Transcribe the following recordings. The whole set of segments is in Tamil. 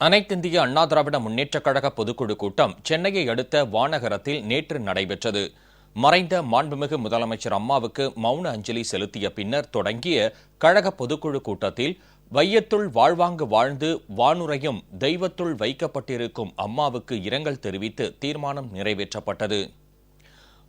அனைத்திந்திய அண்ணா திராவிட முன்னேற்றக் கழக பொதுக்குழு கூட்டம் சென்னையை அடுத்த வானகரத்தில் நேற்று நடைபெற்றது. மறைந்த மாண்புமிகு முதலமைச்சர் அம்மாவுக்கு மௌன அஞ்சலி செலுத்திய பின்னர் தொடங்கிய கழக பொதுக்குழு கூட்டத்தில் வையத்துள் வாழ்வாங்கு வாழ்ந்து வானுரையும் தெய்வத்துள் வைக்கப்பட்டிருக்கும் அம்மாவுக்கு இரங்கல் தெரிவித்து தீர்மானம் நிறைவேற்றப்பட்டது.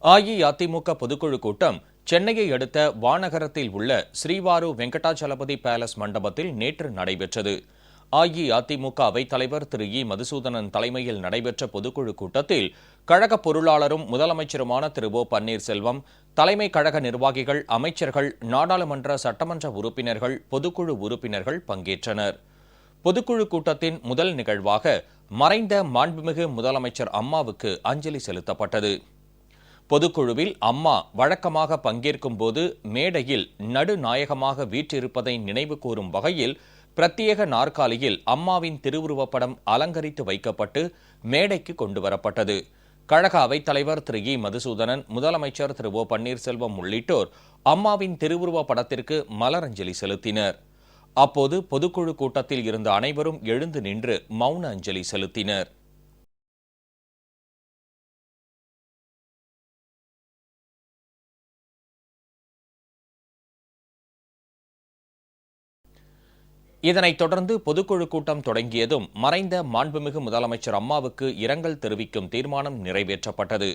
அஇஅதிமுக பொதுக்குழு கூட்டம் சென்னையை அடுத்த வானகரத்தில் உள்ள ஸ்ரீவாரு வெங்கடாச்சலபதி பேலஸ் மண்டபத்தில் நேற்று நடைபெற்றது. அஇஅதிமுக அவைத்தலைவர் திரு இ. மதுசூதனன் தலைமையில் நடைபெற்ற பொதுக்குழு கூட்டத்தில் கழக பொருளாளரும் முதலமைச்சருமான திரு ஓ. பன்னீர்செல்வம் தலைமை கழக நிர்வாகிகள் அமைச்சர்கள் நாடாளுமன்ற சட்டமன்ற உறுப்பினர்கள் பொதுக்குழு உறுப்பினர்கள் பங்கேற்றனர். பொதுக்குழு கூட்டத்தின் முதல் நிகழ்வாக மறைந்த மாண்புமிகு முதலமைச்சர் அம்மாவுக்கு அஞ்சலி செலுத்தப்பட்டது. பொதுக்குழுவில் அம்மா வழக்கமாக பங்கேற்கும் போது மேடையில் நடுநாயகமாக வீற்றிருப்பதை நினைவு கூறும் வகையில் பிரத்யேக நாற்காலியில் அம்மாவின் திருவுருவப்படம் அலங்கரித்து வைக்கப்பட்டு மேடைக்கு கொண்டு வரப்பட்டது கழக அவைத்தலைவர் திரு. இ. மதுசூதனன் முதலமைச்சர் திரு. ஓ. பன்னீர்செல்வம் உள்ளிட்டோர் அம்மாவின் திருவுருவ படத்திற்கு மலரஞ்சலி செலுத்தினர். அப்போது பொதுக்குழு கூட்டத்தில் இருந்த அனைவரும் எழுந்து நின்று மௌன அஞ்சலி செலுத்தினர். இதனைத் தொடர்ந்து பொதுக்குழு கூட்டம் தொடங்கியதும் மறைந்த மாண்புமிகு முதலமைச்சர் அம்மாவுக்கு இரங்கல் தெரிவிக்கும் தீர்மானம் நிறைவேற்றப்பட்டது.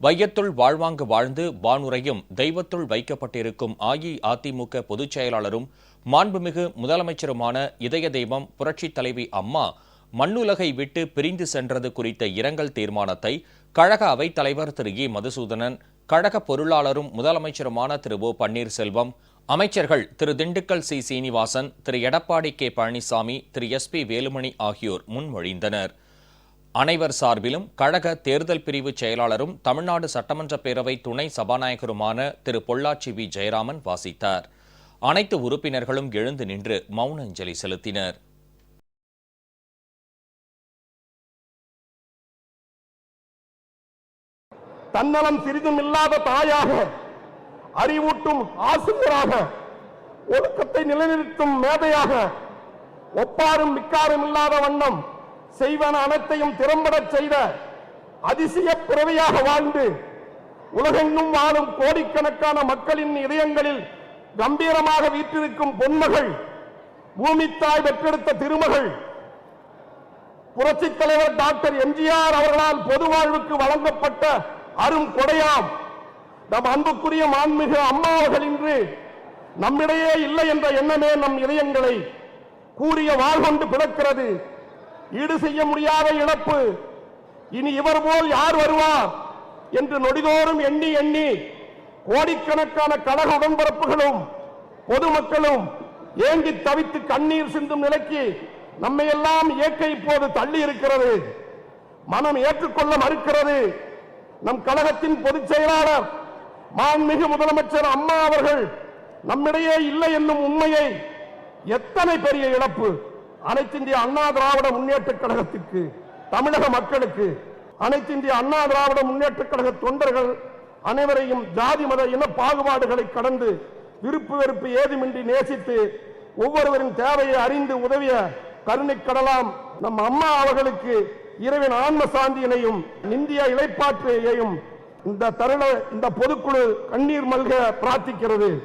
வையத்துள் வாழ்வாங்கு வாழ்ந்து வானுரையும் தெய்வத்துள் வைக்கப்பட்டிருக்கும் அஇஅதிமுக பொதுச் செயலாளரும் மாண்புமிகு முதலமைச்சருமான இதய தெய்வம் புரட்சித் தலைவி அம்மா மண்ணுலகை விட்டு பிரிந்து சென்றது குறித்த இரங்கல் தீர்மானத்தை கழக அவைத் தலைவர் திரு இ. மதுசூதனன் கழக பொருளாளரும் முதலமைச்சருமான திரு ஓ. பன்னீர்செல்வம் அமைச்சர்கள் Thiru Dindigul C. Srinivasan Thiru. Edappadi K. Palaniswami Thiru. S. P. Velumani ஆகியோர் முன்மொழிந்தனர். அனைவர் சார்பிலும் கழக தேர்தல் பிரிவு செயலாளரும் தமிழ்நாடு சட்டமன்ற பேரவை துணை சபாநாயகருமான திரு. பொள்ளாச்சி வி. ஜெயராமன் வாசித்தார். அனைத்து உறுப்பினர்களும் எழுந்து நின்று மௌன அஞ்சலி செலுத்தினர். தன்னலம் சிறிதும் இல்லாத தாயாக அறிவூட்டும் ஆசிரியராக ஒழுக்கத்தை நிலைநிறுத்தும் மேதையாக ஒப்பாரும் மிக்காரும் இல்லாத வண்ணம் செய்வன அனைத்தையும் திறம்படச் செய்த அதிசய பிறவியாக வாழ்ந்து உலகெங்கும் வாழும் கோடிக்கணக்கான மக்களின் இதயங்களில் கம்பீரமாக வீற்றிருக்கும் பொன்மகள் பூமித்தாய் பெற்றெடுத்த திருமகள் புரட்சித் தலைவர் டாக்டர் எம்ஜிஆர் அவர்களால் பொது வாழ்வுக்கு வழங்கப்பட்ட அரும் கொடையாம் நம் அன்புக்குரிய மாண்மிகு அம்மா அவர்கள் இன்று நம்மிடையே இல்லை என்ற எண்ணமே நம் இதயங்களை கூறிய வாழ்கொண்டு பிறக்கிறது ஈடு செய்ய முடியாத இழப்பு. இனி இவர் போல் யார் வருவார் என்று நொடிதோறும் எண்ணி எண்ணி கோடிக்கணக்கான கழக உடன்பரப்புகளும் பொதுமக்களும் ஏங்கி தவித்து கண்ணீர் சிந்தும் நிலைக்கு நம்மை எல்லாம் இயற்கை இப்போது தள்ளி இருக்கிறது. மனம் ஏற்றுக்கொள்ள மறுக்கிறது. நம் கழகத்தின் பொதுச் செயலாளர் மாண்புமிகு முதலமைச்சர் அம்மா அவர்கள் நம்மிடையே இல்லை என்னும் உண்மையை எத்தனை பெரிய இழப்பு? அனைத்து இந்திய அண்ணா திராவிட முன்னேற்ற கழகத்திற்கு தமிழக மக்களுக்கு அனைத்து இந்திய அண்ணா திராவிட முன்னேற்ற கழக தொண்டர்கள் அனைவரையும் ஜாதி மத இன பாகுபாடுகளை கடந்து விருப்பு வெறுப்பு ஏதுமின்றி நேசித்து ஒவ்வொருவரின் தேவையை அறிந்து உதவிய கருணை கடலாம் நம் அம்மா அவர்களுக்கு இரவின் ஆன்ம சாந்தியினையும் இந்திய இழைப்பாற்றையையும் இந்த தருண இந்த பொதுக்குழு கண்ணீர் மல்க பிரார்த்திக்கிறது.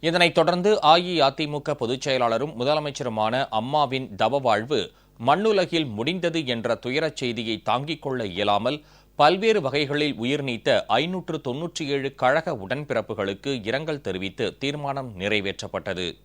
இதனைத் தொடர்ந்து அஇஅதிமுக பொதுச் செயலாளரும் முதலமைச்சருமான அம்மாவின் தவ வாழ்வு மண்ணுலகில் முடிந்தது என்ற துயரச் செய்தியை தாங்கிக் கொள்ள இயலாமல் பல்வேறு வகைகளில் உயிர் நீத்த ஐநூற்று தொன்னூற்றி ஏழு கழக உடன்பிறப்புகளுக்கு இரங்கல் தெரிவித்து தீர்மானம் நிறைவேற்றப்பட்டது.